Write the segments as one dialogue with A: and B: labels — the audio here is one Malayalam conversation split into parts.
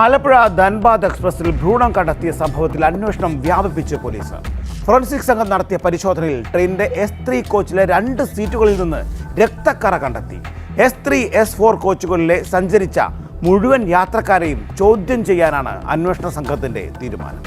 A: ആലപ്പുഴ ധൻബാദ് എക്സ്പ്രസിൽ ഭ്രൂണം കണ്ടെത്തിയ സംഭവത്തിൽ അന്വേഷണം വ്യാപിപ്പിച്ച് പോലീസ്. ഫോറൻസിക് സംഘം നടത്തിയ പരിശോധനയിൽ ട്രെയിനിന്റെ എസ് ത്രീ കോച്ചിലെ രണ്ട് സീറ്റുകളിൽ നിന്ന് രക്തക്കറ കണ്ടെത്തി. എസ് ത്രീ എസ് ഫോർ കോച്ചുകളിലെ സഞ്ചരിച്ച മുഴുവൻ യാത്രക്കാരെയും ചോദ്യം ചെയ്യാനാണ് അന്വേഷണ സംഘത്തിന്റെ തീരുമാനം.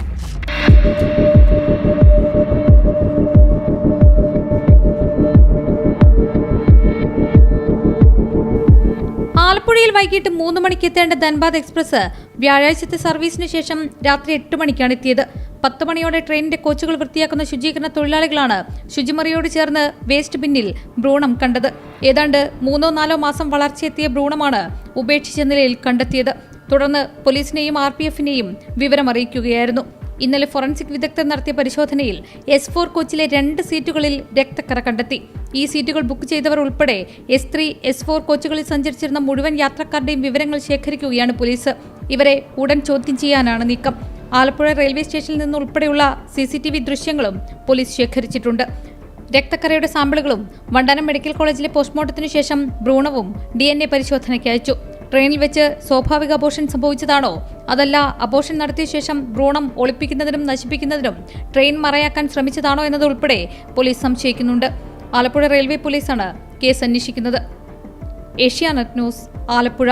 B: ആലപ്പുഴയിൽ വൈകിട്ട് മൂന്ന് മണിക്ക് എത്തേണ്ട ധൻബാദ് എക്സ്പ്രസ് വ്യാഴാഴ്ചത്തെ സർവീസിന് ശേഷം രാത്രി എട്ട് മണിക്കാണ് എത്തിയത്. പത്ത് മണിയോടെ ട്രെയിനിന്റെ കോച്ചുകൾ വൃത്തിയാക്കുന്ന ശുചീകരണ തൊഴിലാളികളാണ് ശുചിമുറിയോട് ചേർന്ന് വേസ്റ്റ് ബിന്നിൽ ഭ്രൂണം കണ്ടത്. ഏതാണ്ട് മൂന്നോ നാലോ മാസം വളർച്ചയെത്തിയ ഭ്രൂണമാണ് ഉപേക്ഷിച്ച നിലയിൽ കണ്ടെത്തിയത്. തുടർന്ന് പോലീസിനെയും ആർ പി എഫിനെയും വിവരമറിയിക്കുകയായിരുന്നു. ഇന്നലെ ഫോറൻസിക് വിദഗ്ധർ നടത്തിയ പരിശോധനയിൽ എസ് ഫോർ കോച്ചിലെ രണ്ട് സീറ്റുകളിൽ രക്തക്കറ കണ്ടെത്തി. ഈ സീറ്റുകൾ ബുക്ക് ചെയ്തവർ ഉൾപ്പെടെ എസ് ത്രീ എസ് ഫോർ കോച്ചുകളിൽ സഞ്ചരിച്ചിരുന്ന മുഴുവൻ യാത്രക്കാരുടെയും വിവരങ്ങൾ ശേഖരിക്കുകയാണ് പോലീസ്. ഇവരെ ഉടൻ ചോദ്യം ചെയ്യാനാണ് നീക്കം. ആലപ്പുഴ റെയിൽവേ സ്റ്റേഷനിൽ നിന്ന് ഉൾപ്പെടെയുള്ള സി സി ടി വി ദൃശ്യങ്ങളും പോലീസ് ശേഖരിച്ചിട്ടുണ്ട്. രക്തക്കറയുടെ സാമ്പിളുകളും വണ്ടാനം മെഡിക്കൽ കോളേജിലെ പോസ്റ്റ്മോർട്ടത്തിനു ശേഷം ഭ്രൂണവും ഡി എൻ എ പരിശോധനയ്ക്ക് അയച്ചു. ട്രെയിനിൽ വെച്ച് സ്വാഭാവിക അബോഷൻ സംഭവിച്ചതാണോ? അതല്ല അബോഷൻ നടത്തിയ ശേഷം ഭ്രൂണം ഒളിപ്പിക്കുന്നതിനും നശിപ്പിക്കുന്നതിനും ട്രെയിൻ മറയാക്കാൻ ശ്രമിച്ചതാണോ എന്നതുൾപ്പെടെ പോലീസ് സംശയിക്കുന്നുണ്ട്. ആലപ്പുഴ റെയിൽവേ പോലീസാണ് കേസ് അന്വേഷിക്കുന്നത്. ഏഷ്യാനെറ്റ് ന്യൂസ് ആലപ്പുഴ.